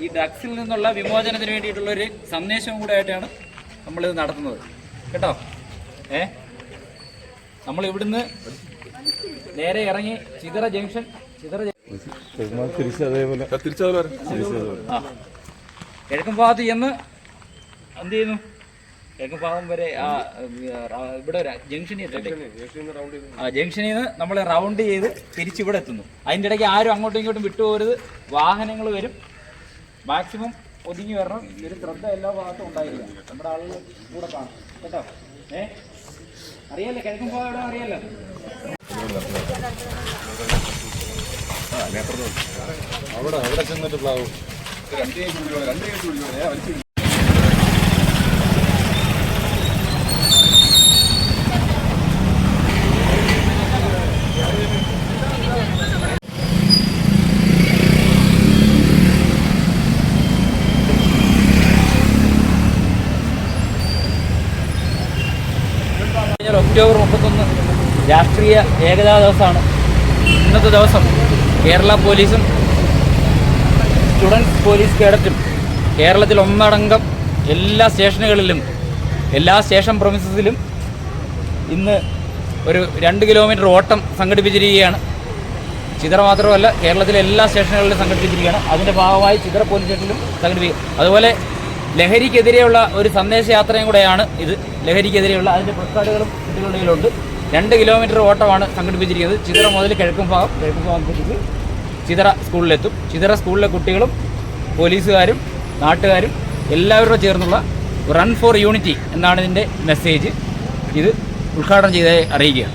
ഈ ഡ്രഗ്സിൽ നിന്നുള്ള വിമോചനത്തിന് വേണ്ടിയിട്ടുള്ള ഒരു സന്ദേശവും കൂടെ ആയിട്ടാണ് നമ്മളിത് നടത്തുന്നത്. കേട്ടോ? ഏ? നമ്മൾ ഇവിടുന്ന് നേരെ ഇറങ്ങി ചിതറ ജംഗ്ഷൻ ചിതറ ആ കിഴക്കൻ ഭാഗത്ത് ചെന്ന് എന്ത് ചെയ്യുന്നു? കിഴക്കൻ ഭാഗം വരെ ആ ഇവിടെ ജംഗ്ഷനിൽ ആ ജംഗ്ഷനിൽ നിന്ന് നമ്മൾ റൗണ്ട് ചെയ്ത് തിരിച്ചിവിടെ എത്തുന്നു. അതിന്റെ ഇടയ്ക്ക് ആരും അങ്ങോട്ടും ഇങ്ങോട്ടും വിട്ടുപോകരുത്. വാഹനങ്ങൾ വരും. മാക്സിമം ഒതുങ്ങി വരണം. ഒരു ശ്രദ്ധ എല്ലാ ഭാഗത്തും ഉണ്ടായിരുന്നു നമ്മുടെ ആളുകൾ കൂടെ കാണും. കേട്ടോ? ഏ? അറിയാലോ കിഴക്കും പോകാൻ അറിയാലോ. അവിടെ അവിടെ ചെന്നിട്ട് പ്ലാവും. കഴിഞ്ഞാൽ ഒക്ടോബർ മുപ്പത്തൊന്ന് രാഷ്ട്രീയ ഏകതാ ദിവസമാണ്. ഇന്നത്തെ ദിവസം കേരള പോലീസും സ്റ്റുഡൻസ് പോലീസ് കേഡറ്റും കേരളത്തിൽ ഒന്നടങ്കം എല്ലാ സ്റ്റേഷനുകളിലും എല്ലാ സ്റ്റേഷൻ പ്രൊമിസസിലും ഇന്ന് ഒരു രണ്ട് കിലോമീറ്റർ ഓട്ടം സംഘടിപ്പിച്ചിരിക്കുകയാണ്. ചിതറ മാത്രമല്ല കേരളത്തിലെ എല്ലാ സ്റ്റേഷനുകളിലും സംഘടിപ്പിച്ചിരിക്കുകയാണ്. അതിന്റെ ഭാഗമായി ചിതറ പോലീസ് സ്റ്റേഷനിലും സംഘടിപ്പിക്കുക അതുപോലെ ലഹരിക്കെതിരെയുള്ള ഒരു സന്ദേശയാത്രയും കൂടെയാണ് ഇത്. ലഹരിക്കെതിരെയുള്ള അതിന്റെ പ്രസ്താടുകളും കുട്ടികളുടെ കയ്യിലുണ്ട്. രണ്ട് കിലോമീറ്റർ ഓട്ടമാണ് സംഘടിപ്പിച്ചിരിക്കുന്നത്. ചിതറ മുതൽ കിഴക്കും ഭാഗം കിഴക്കും ഭാഗം കുട്ടിക്ക് ചിതറ സ്കൂളിലെത്തും. ചിതറ സ്കൂളിലെ കുട്ടികളും പോലീസുകാരും നാട്ടുകാരും എല്ലാവരും ചേർന്നുള്ള റൺ ഫോർ യൂണിറ്റി എന്നാണ് ഇതിന്റെ മെസ്സേജ് ഇത് ഉദ്ഘാടനം ചെയ്തതായി അറിയിക്കുകയാണ്.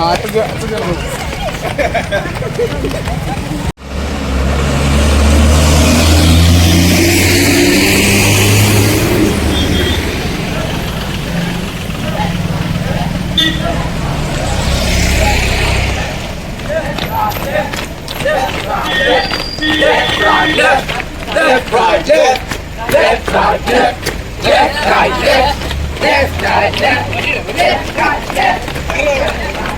Ah, ito left, Ito dyan. Left, right, left, left, right, left, left, right, left, left, right, left, left, right, left, left, right, left, left, right, left.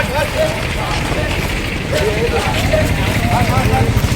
હાથ હાથ